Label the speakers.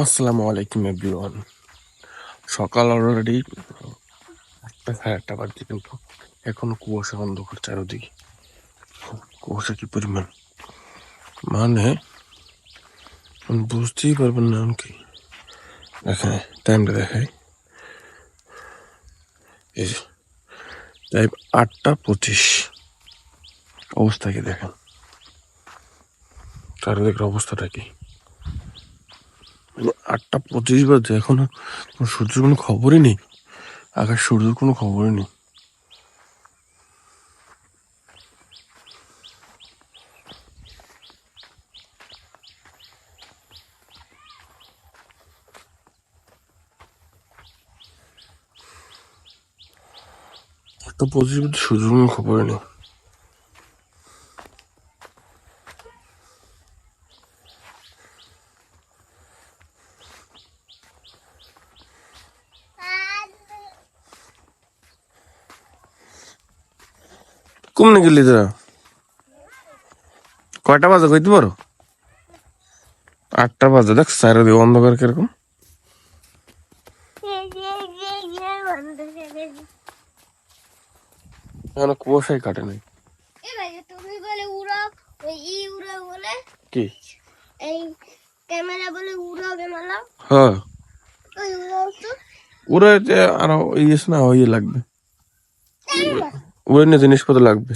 Speaker 1: আসসালামু আলাইকুম, এভরিওয়ান। সকাল অলরেডি আটটা সাড়ে আটটা বাজছে কিন্তু এখন কুয়াশা অন্ধকার চারোদিকে। কুয়াশা কি পরিমাণ? মানে বুঝতেই পারবেন না কি। দেখায় টাইমটা দেখায় এই টাইম আটটা পঁচিশ। অবস্থা কি দেখেন? চারিদিকের অবস্থাটা কি? আটটা পঁচিশ বাজে, এখনও সূর্যের কোনো খবরই নেই। আকাশ সূর্যের কোনো খবরই নেই। আটটা পঁচিশ বাজে, সূর্যের কোনো নেই। কমনে গেলি তোরা কয়টা বাজে কইতে পারো? আটটা বাজে দেখ চারিদিকে অন্ধকার কীরকম। এখানে কুয়াশাই কাটে নাই।
Speaker 2: তুমি বলে উড়াও ই উড়াও বলে।
Speaker 1: কি?
Speaker 2: এই ক্যামেরা বলে উড়াও ক্যামেরা
Speaker 1: হ্যাঁ।
Speaker 2: ওই উড়াও তো।
Speaker 1: ওরা আরও ইয়েস না ওই লাগবে। ওই নিয়ে জিনিসপত্র লাগবে।